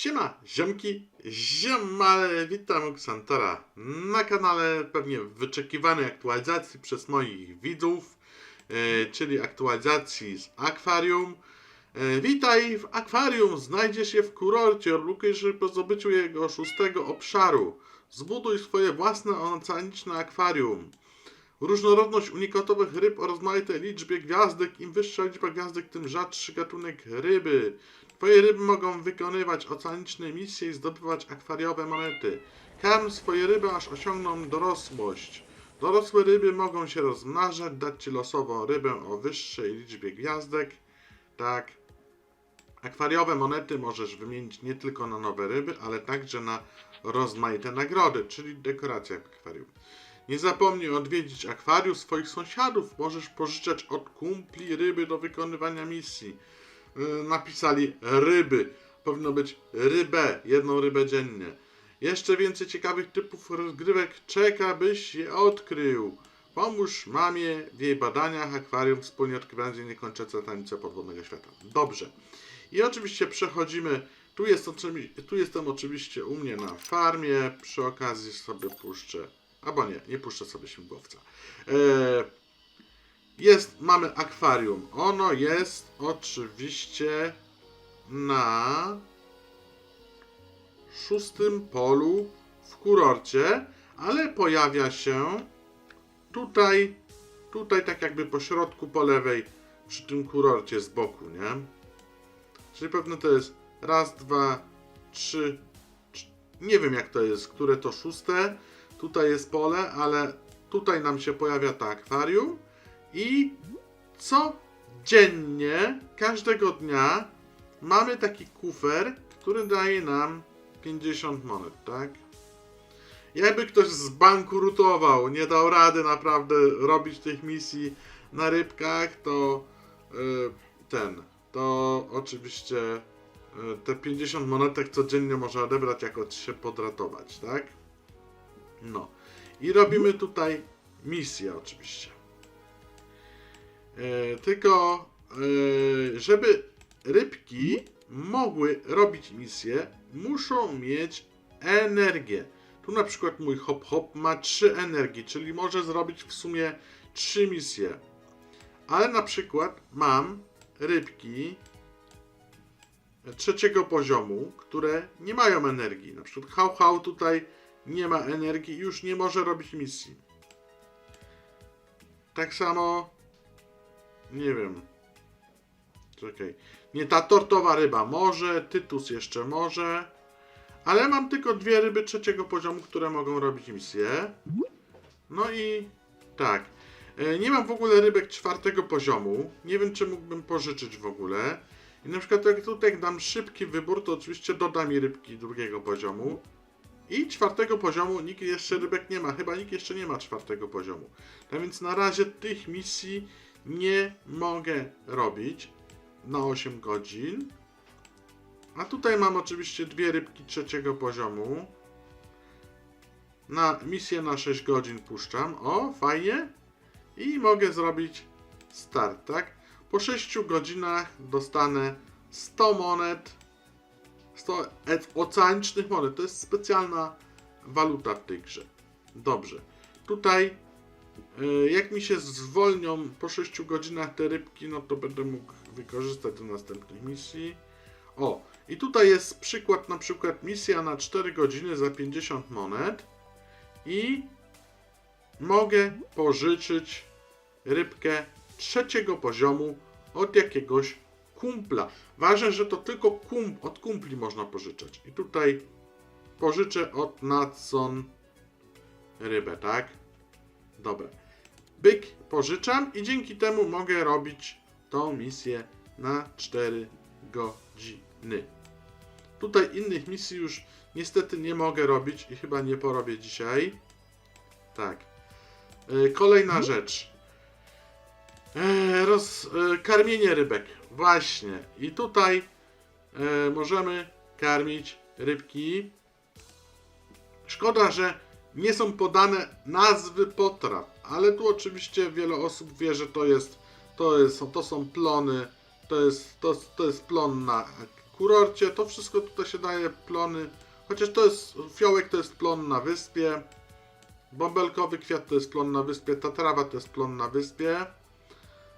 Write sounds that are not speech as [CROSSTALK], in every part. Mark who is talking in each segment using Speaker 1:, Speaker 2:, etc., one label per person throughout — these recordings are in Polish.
Speaker 1: Siema, ziomki, ziomale, witam Xantara na kanale pewnie wyczekiwanej aktualizacji przez moich widzów, e, czyli aktualizacji z akwarium. E, witaj w akwarium, znajdziesz je w kurorcie, odblokujesz po zdobyciu jego szóstego obszaru. Zbuduj swoje własne oceaniczne akwarium. Różnorodność unikatowych ryb o rozmaitej liczbie gwiazdek. Im wyższa liczba gwiazdek, tym rzadszy gatunek ryby. Twoje ryby mogą wykonywać oceaniczne misje i zdobywać akwariowe monety. Karm swoje ryby, aż osiągną dorosłość. Dorosłe ryby mogą się rozmnażać, dać ci losową rybę o wyższej liczbie gwiazdek. Tak. Akwariowe monety możesz wymienić nie tylko na nowe ryby, ale także na rozmaite nagrody, czyli dekoracje akwarium. Nie zapomnij odwiedzić akwarium swoich sąsiadów. Możesz pożyczać od kumpli ryby do wykonywania misji. Yy, napisali ryby. Powinno być rybę, jedną rybę dziennie. Jeszcze więcej ciekawych typów rozgrywek czeka, byś je odkrył. Pomóż mamie w jej badaniach akwarium wspólnie odkrywając jej niekończące tajemnice podwodnego świata. Dobrze. I oczywiście przechodzimy. Tu, jest, tu jestem oczywiście u mnie na farmie. Przy okazji sobie puszczę. Albo nie, nie puszczę sobie śmigłowca. Eee, jest, mamy akwarium. Ono jest oczywiście na szóstym polu w kurorcie, ale pojawia się tutaj, tutaj tak jakby po środku, po lewej, przy tym kurorcie z boku, nie? Czyli pewno to jest raz, dwa, trzy, cz- nie wiem jak to jest, które to szóste. Tutaj jest pole, ale tutaj nam się pojawia to akwarium i codziennie, każdego dnia mamy taki kufer, który daje nam 50 monet, tak? Jakby ktoś zbankrutował, nie dał rady naprawdę robić tych misji na rybkach, to y, ten, to oczywiście y, te 50 monetek codziennie może odebrać, jako się podratować, tak? No. I robimy tutaj misję oczywiście. E, tylko, e, żeby rybki mogły robić misje, muszą mieć energię. Tu na przykład mój hop hop ma 3 energii, czyli może zrobić w sumie 3 misje. Ale na przykład mam rybki trzeciego poziomu, które nie mają energii. Na przykład hał hał tutaj nie ma energii i już nie może robić misji. Tak samo nie wiem. Czekaj. Nie ta tortowa ryba może, tytus jeszcze może. Ale mam tylko dwie ryby trzeciego poziomu, które mogą robić misję. No i tak. E, Nie mam w ogóle rybek czwartego poziomu. Nie wiem, czy mógłbym pożyczyć w ogóle. I na przykład jak tutaj dam szybki wybór, to oczywiście doda mi rybki drugiego poziomu. I czwartego poziomu nikt jeszcze rybek nie ma. Chyba nikt jeszcze nie ma czwartego poziomu. Tak więc na razie tych misji nie mogę robić na 8 godzin. A tutaj mam oczywiście dwie rybki trzeciego poziomu. Na misję na 6 godzin puszczam. O, fajnie. I mogę zrobić start, tak? Po 6 godzinach dostanę 100 monet. 100 e- oceanicznych monet. To jest specjalna waluta w tej grze. Dobrze. Tutaj jak mi się zwolnią po 6 godzinach te rybki, no to będę mógł wykorzystać do następnej misji. O, i tutaj jest przykład, na przykład misja na 4 godziny za 50 monet i mogę pożyczyć rybkę trzeciego poziomu od jakiegoś kumpla. Ważne, że to tylko kum, od kumpli można pożyczać. I tutaj pożyczę od Natson rybę, tak? Dobra. Byk pożyczam i dzięki temu mogę robić tą misję na 4 godziny. Tutaj innych misji już niestety nie mogę robić i chyba nie porobię dzisiaj. Tak. E, Kolejna rzecz. E, Roz, e, karmienie rybek. Właśnie. I tutaj możemy karmić rybki. Szkoda, że nie są podane nazwy potraw, ale tu oczywiście wiele osób wie, że to jest, to jest, to są plony, to jest, to, to jest plon na kurorcie, to wszystko tutaj się daje plony. Chociaż to jest, fiołek to jest plon na wyspie. Bąbelkowy kwiat to jest plon na wyspie, ta trawa to jest plon na wyspie.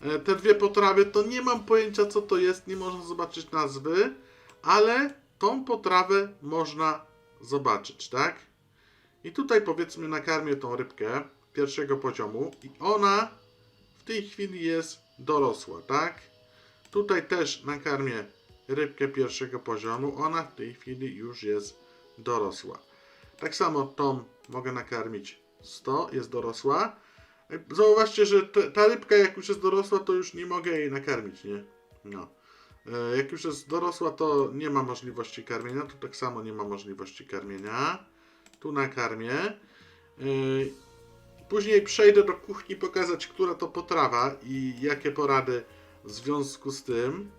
Speaker 1: E, Te dwie potrawy to nie mam pojęcia co to jest, nie można zobaczyć nazwy, ale tą potrawę można zobaczyć, tak? I tutaj powiedzmy nakarmię tą rybkę pierwszego poziomu i ona w tej chwili jest dorosła, tak? Tutaj też nakarmię rybkę pierwszego poziomu, ona w tej chwili już jest dorosła. Tak samo tą mogę nakarmić 100, jest dorosła. Zauważcie, że te, ta rybka jak już jest dorosła, to już nie mogę jej nakarmić, nie? No. E, Jak już jest dorosła, to nie ma możliwości karmienia. Tu tak samo nie ma możliwości karmienia. Tu nakarmię. E, Później przejdę do kuchni pokazać, która to potrawa i jakie porady w związku z tym.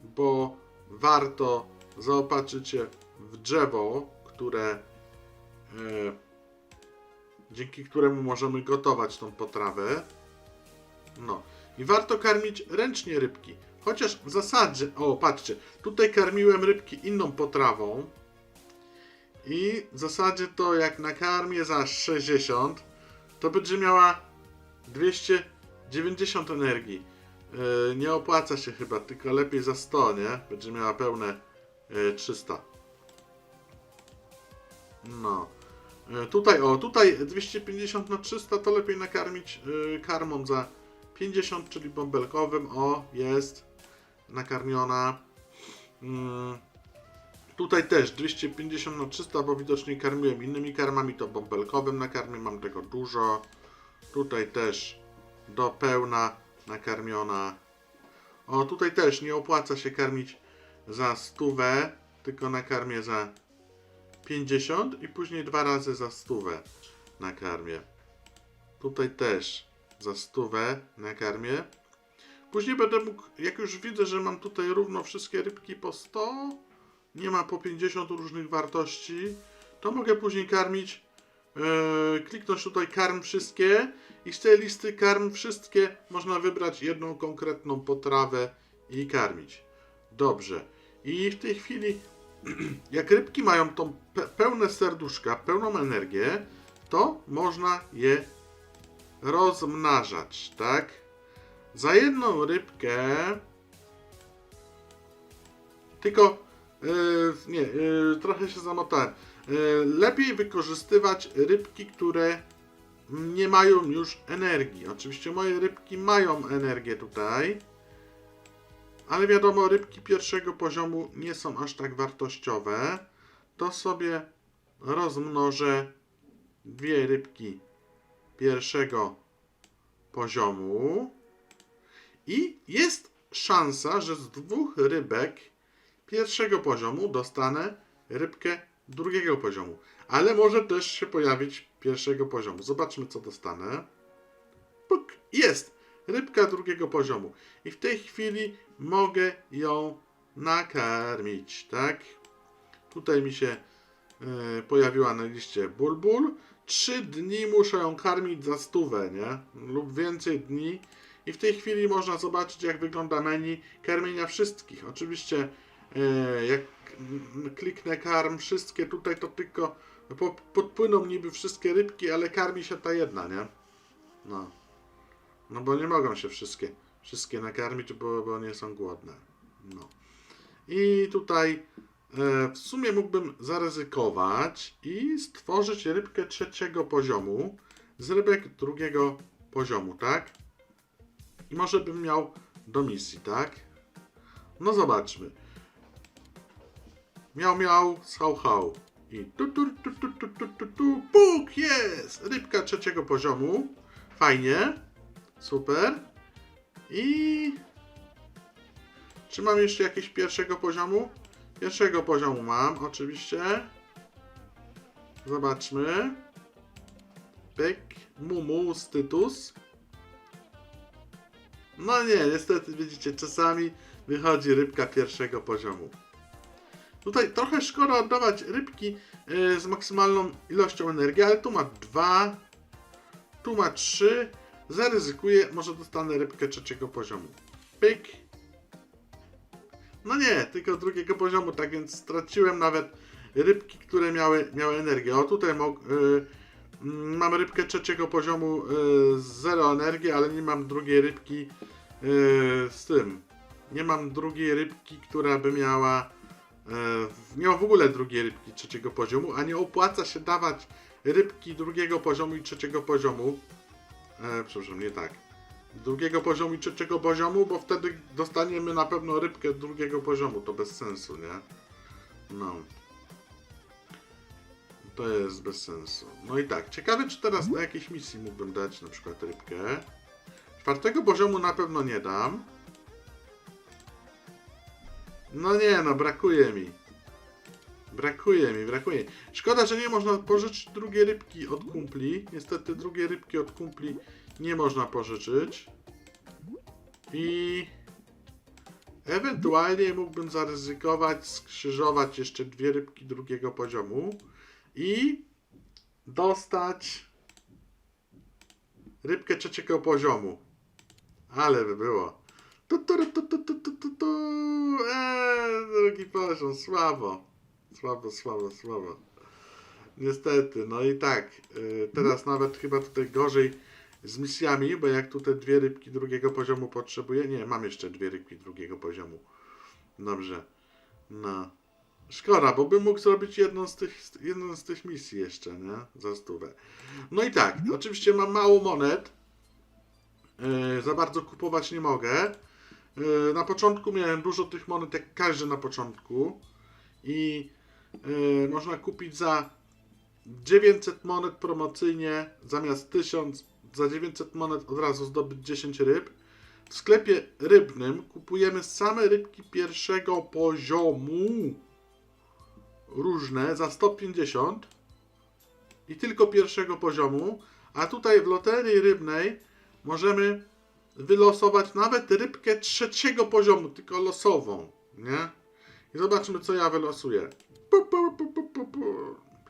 Speaker 1: Bo warto zaopatrzyć się w drzewo, które e, dzięki któremu możemy gotować tą potrawę. No. I warto karmić ręcznie rybki. Chociaż w zasadzie, o patrzcie, tutaj karmiłem rybki inną potrawą. I w zasadzie to jak nakarmię za 60, to będzie miała 290 energii. Yy, nie opłaca się chyba, tylko lepiej za 100, nie? Będzie miała pełne yy, 300. No. Yy, tutaj, o, tutaj 250 na 300 to lepiej nakarmić yy, karmą za 50, czyli bąbelkowym. O, jest nakarmiona. Mm. Tutaj też 250 na 300, bo widocznie karmiłem innymi karmami, to bąbelkowym nakarmię, mam tego dużo. Tutaj też do pełna nakarmiona. O, tutaj też nie opłaca się karmić za stówę, tylko nakarmię za 50 i później dwa razy za stówę nakarmię. Tutaj też za stówę nakarmię. Później będę mógł, jak już widzę, że mam tutaj równo wszystkie rybki po 100, nie ma po 50 różnych wartości, to mogę później karmić, yy, kliknąć tutaj karm wszystkie i z tej listy karm wszystkie można wybrać jedną konkretną potrawę i karmić. Dobrze. I w tej chwili, [CLEARS THROAT] jak rybki mają tą pe pełne serduszka, pełną energię, to można je rozmnażać, tak? Za jedną rybkę tylko nie, yy, trochę się zamotałem. Yy, lepiej wykorzystywać rybki, które nie mają już energii. Oczywiście moje rybki mają energię tutaj, ale wiadomo, rybki pierwszego poziomu nie są aż tak wartościowe. To sobie rozmnożę dwie rybki pierwszego poziomu i jest szansa, że z dwóch rybek pierwszego poziomu dostanę rybkę drugiego poziomu. Ale może też się pojawić pierwszego poziomu. Zobaczmy, co dostanę. Puk, jest! Rybka drugiego poziomu. I w tej chwili mogę ją nakarmić, tak? Tutaj mi się e, pojawiła na liście bulbul. Trzy dni muszę ją karmić za stówę, nie? Lub więcej dni. I w tej chwili można zobaczyć, jak wygląda menu karmienia wszystkich. Oczywiście jak mm, kliknę karm wszystkie tutaj, to tylko po, podpłyną niby wszystkie rybki, ale karmi się ta jedna, nie? No. No bo nie mogą się wszystkie, wszystkie nakarmić, bo, bo nie są głodne. No. I tutaj e, w sumie mógłbym zaryzykować i stworzyć rybkę trzeciego poziomu z rybek drugiego poziomu, tak? I może bym miał do misji, tak? No zobaczmy. Miał, miał, schał, hał. I tu, tu, tu, tu, tu, tu, tu, tu, puk, jest! Rybka trzeciego poziomu. Fajnie. Super. I... Czy mam jeszcze jakieś pierwszego poziomu? Pierwszego poziomu mam, oczywiście. Zobaczmy. Pyk, mumu, stytus. No nie, niestety widzicie, czasami wychodzi rybka pierwszego poziomu. Tutaj trochę szkoda oddawać rybki e, z maksymalną ilością energii, ale tu ma dwa, tu ma trzy. Zaryzykuję, może dostanę rybkę trzeciego poziomu. Pyk. No nie, tylko drugiego poziomu, tak więc straciłem nawet rybki, które miały, miały energię. O tutaj mog, y, mm, mam rybkę trzeciego poziomu y, z zero energii, ale nie mam drugiej rybki z tym. Nie mam drugiej rybki, która by miała. Y, nie mam w ogóle drugiej rybki trzeciego poziomu, a nie opłaca się dawać rybki drugiego poziomu i trzeciego poziomu. E, przepraszam, nie tak. Drugiego poziomu i trzeciego poziomu, bo wtedy dostaniemy na pewno rybkę drugiego poziomu. To bez sensu, nie? No. To jest bez sensu. No i tak, ciekawe czy teraz na jakiejś misji mógłbym dać na przykład rybkę. Czwartego poziomu na pewno nie dam. No nie, no brakuje mi. Brakuje mi, brakuje. Szkoda, że nie można pożyczyć drugiej rybki od kumpli. Niestety drugiej rybki od kumpli nie można pożyczyć. I ewentualnie mógłbym zaryzykować, skrzyżować jeszcze dwie rybki drugiego poziomu i dostać rybkę trzeciego poziomu. Ale by było. Tu, tu, tu, tu, tu, tu, tu, tu. Eee, drugi poziom, słabo. Słabo, słabo, słabo. Niestety, no i tak. y, teraz nawet chyba tutaj gorzej z misjami, bo jak tu te dwie rybki drugiego poziomu potrzebuję. Nie, mam jeszcze dwie rybki drugiego poziomu. Dobrze. No. Szkoda, bo bym mógł zrobić jedną z tych, jedną z tych misji jeszcze, nie? Za stówę. No i tak, oczywiście mam mało monet. Yy, za bardzo kupować nie mogę. Yy, na początku miałem dużo tych monet, jak każdy na początku. I yy, można kupić za 900 monet promocyjnie zamiast 1000 za 900 monet od razu zdobyć 10 ryb. W sklepie rybnym kupujemy same rybki pierwszego poziomu różne za 150 i tylko pierwszego poziomu, a tutaj w loterii rybnej możemy wylosować nawet rybkę trzeciego poziomu, tylko losową, nie? I zobaczmy, co ja wylosuję. Pu, pu, pu, pu, pu, pu.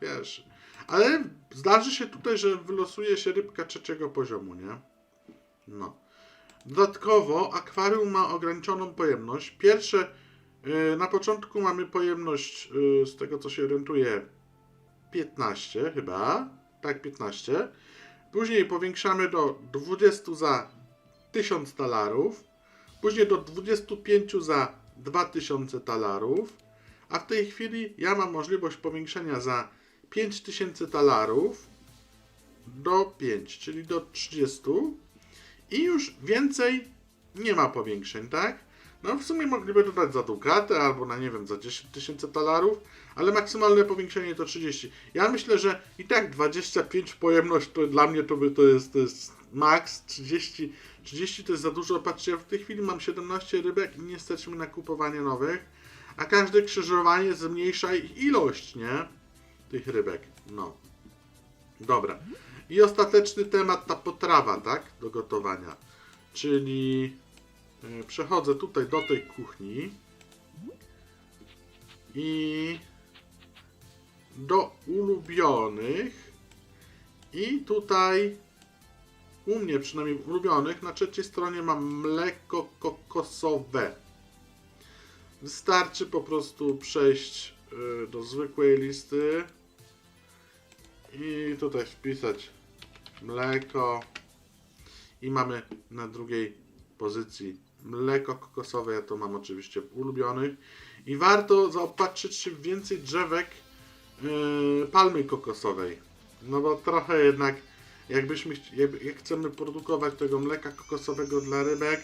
Speaker 1: Pierwszy. Ale zdarzy się tutaj, że wylosuje się rybka trzeciego poziomu, nie? No. Dodatkowo akwarium ma ograniczoną pojemność. Pierwsze, yy, na początku mamy pojemność, yy, z tego co się orientuję, 15 chyba. Tak, 15. Później powiększamy do 20 za 1000 talarów. Później do 25 za 2000 talarów. A w tej chwili ja mam możliwość powiększenia za 5000 talarów do 5, czyli do 30 i już więcej nie ma powiększeń, tak? No w sumie mogliby dodać za dukatę albo na nie wiem, za 10 tysięcy talarów, ale maksymalne powiększenie to 30. Ja myślę, że i tak 25 pojemność to dla mnie to, by, to, jest, to jest max, 30, 30 to jest za dużo. Patrzcie, w tej chwili mam 17 rybek i nie stać mi na kupowanie nowych, a każde krzyżowanie zmniejsza ich ilość, nie? Tych rybek. No. Dobra. I ostateczny temat, ta potrawa, tak? Do gotowania. Czyli e, przechodzę tutaj do tej kuchni i do ulubionych i tutaj u mnie przynajmniej ulubionych na trzeciej stronie mam mleko kokosowe. Wystarczy po prostu przejść y, do zwykłej listy i tutaj wpisać mleko. I mamy na drugiej pozycji mleko kokosowe, ja to mam oczywiście w ulubionych. I warto zaopatrzyć się w więcej drzewek yy, palmy kokosowej, no bo trochę jednak jakbyśmy, jak, jak chcemy produkować tego mleka kokosowego dla rybek,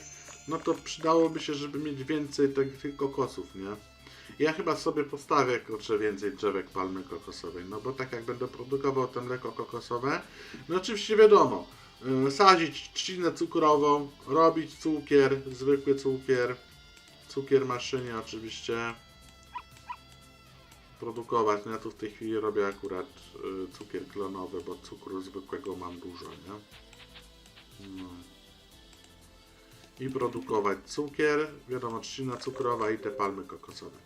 Speaker 1: no to przydałoby się, żeby mieć więcej tych, tych kokosów, nie? Ja chyba sobie postawię kurczę więcej drzewek palmy kokosowej, no bo tak jak będę produkował to mleko kokosowe, no oczywiście wiadomo, yy, sadzić trzcinę cukrową, robić cukier, zwykły cukier, cukier maszynie oczywiście, produkować, no ja tu w tej chwili robię akurat y, cukier klonowy, bo cukru zwykłego mam dużo, nie? No. I produkować cukier, wiadomo, trzcina cukrowa i te palmy kokosowe.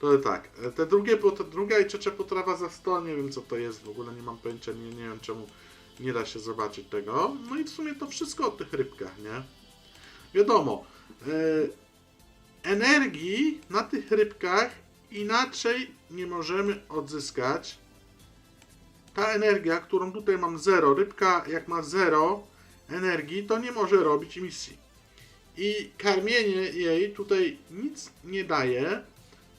Speaker 1: To tak, te drugie, pot- druga i trzecia potrawa za 100, nie wiem co to jest, w ogóle nie mam pojęcia, nie, nie wiem czemu nie da się zobaczyć tego. No i w sumie to wszystko o tych rybkach, nie? Wiadomo, e, energii na tych rybkach inaczej nie możemy odzyskać. Ta energia, którą tutaj mam 0, rybka jak ma 0 energii, to nie może robić misji. I karmienie jej tutaj nic nie daje,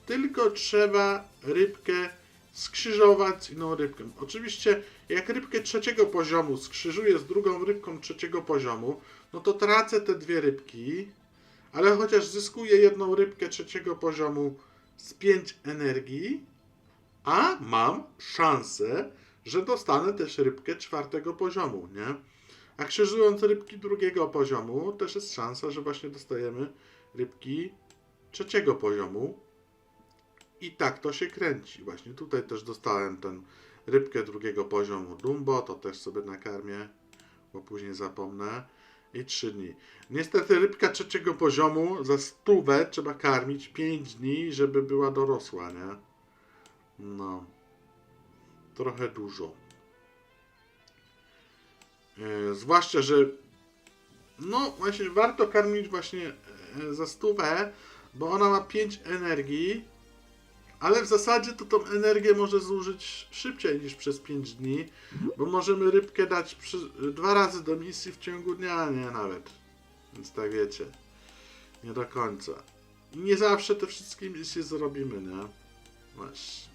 Speaker 1: tylko trzeba rybkę skrzyżować z inną rybką. Oczywiście, jak rybkę trzeciego poziomu skrzyżuję z drugą rybką trzeciego poziomu, no to tracę te dwie rybki, ale chociaż zyskuję jedną rybkę trzeciego poziomu z 5 energii, a mam szansę, że dostanę też rybkę czwartego poziomu, nie? A krzyżując rybki drugiego poziomu, też jest szansa, że właśnie dostajemy rybki trzeciego poziomu. I tak to się kręci. Właśnie tutaj też dostałem ten rybkę drugiego poziomu Dumbo, to też sobie nakarmię, bo później zapomnę. I 3 dni. Niestety rybka trzeciego poziomu za stówę trzeba karmić 5 dni, żeby była dorosła, nie? No. Trochę dużo. E, zwłaszcza, że no właśnie warto karmić właśnie e, za stówę, bo ona ma 5 energii, ale w zasadzie to tą energię może zużyć szybciej niż przez 5 dni, bo możemy rybkę dać przy, dwa razy do misji w ciągu dnia, nie nawet. Więc tak wiecie, nie do końca. I nie zawsze te wszystkie misje zrobimy, nie? Właśnie.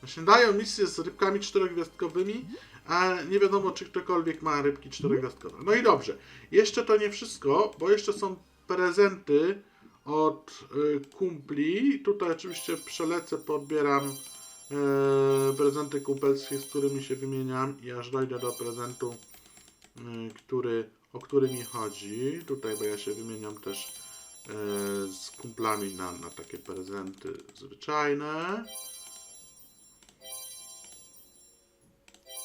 Speaker 1: Właśnie dają misje z rybkami czterogwiazdkowymi, a nie wiadomo, czy ktokolwiek ma rybki czterogwiazdkowe. No i dobrze. Jeszcze to nie wszystko, bo jeszcze są prezenty od y, kumpli. Tutaj oczywiście przelecę, podbieram e, prezenty kumpelskie, z którymi się wymieniam i aż dojdę do prezentu, y, który, o który mi chodzi. Tutaj, bo ja się wymieniam też e, z kumplami na, na takie prezenty zwyczajne.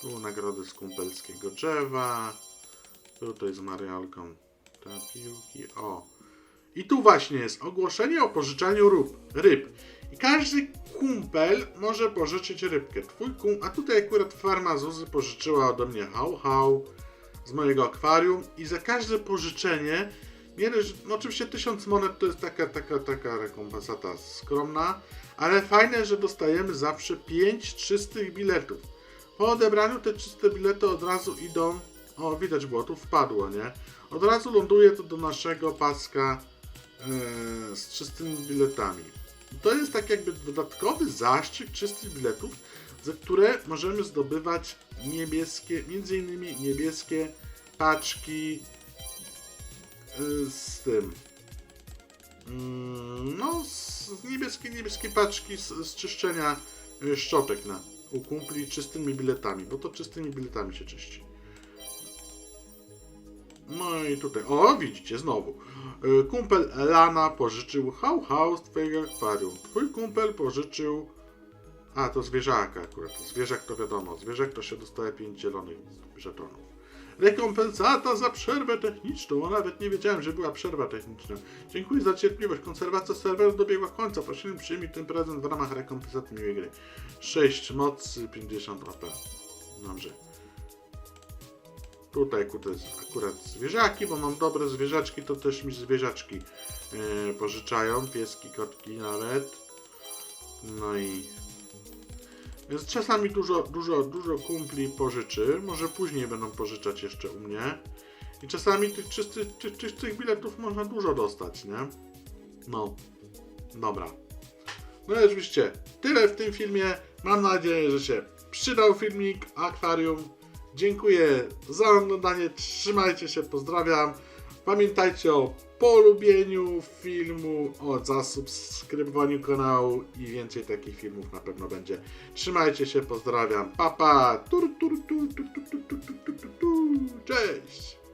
Speaker 1: Tu nagrody z kumpelskiego drzewa. Tutaj z Mariolką te piłki. O. I tu właśnie jest ogłoszenie o pożyczaniu ryb. ryb. I każdy kumpel może pożyczyć rybkę. Twój kum... A tutaj akurat farma Zuzy pożyczyła ode mnie hał hał z mojego akwarium i za każde pożyczenie Miery, no oczywiście 1000 monet to jest taka, taka, taka rekompensata skromna, ale fajne, że dostajemy zawsze 5 czystych biletów. Po odebraniu te czyste bilety od razu idą. O, widać było, tu wpadło, nie? Od razu ląduje to do naszego paska z czystymi biletami. To jest tak jakby dodatkowy zastrzyk czystych biletów, za które możemy zdobywać niebieskie, między innymi niebieskie paczki e, z tym. Mm, No, z niebieskie, niebieskie paczki z, z czyszczenia e, szczotek na u kumpli czystymi biletami, bo to czystymi biletami się czyści. No i tutaj, o widzicie, znowu. Y, Kumpel Lana pożyczył hał hał z twojego akwarium. Twój kumpel pożyczył... A, to zwierzaka akurat. Zwierzak to wiadomo. Zwierzak to się dostaje 5 zielonych żetonów. Rekompensata za przerwę techniczną. O, nawet nie wiedziałem, że była przerwa techniczna. Dziękuję za cierpliwość. Konserwacja serweru dobiegła końca. Prosimy przyjmij ten prezent w ramach rekompensaty miłej gry. 6 mocy, 50 AP. Dobrze. Tutaj akurat zwierzaki, bo mam dobre zwierzaczki, to też mi zwierzaczki e, pożyczają. Pieski, kotki nawet. No i więc czasami dużo, dużo, dużo kumpli pożyczy. Może później będą pożyczać jeszcze u mnie. I czasami tych czystych, tych czystych biletów można dużo dostać, nie? No. Dobra. No i oczywiście tyle w tym filmie. Mam nadzieję, że się przydał filmik Akwarium. Dziękuję za oglądanie, trzymajcie się, pozdrawiam. Pamiętajcie o polubieniu filmu, o zasubskrybowaniu kanału i więcej takich filmów na pewno będzie. Trzymajcie się, pozdrawiam. Papa. Pa. Cześć.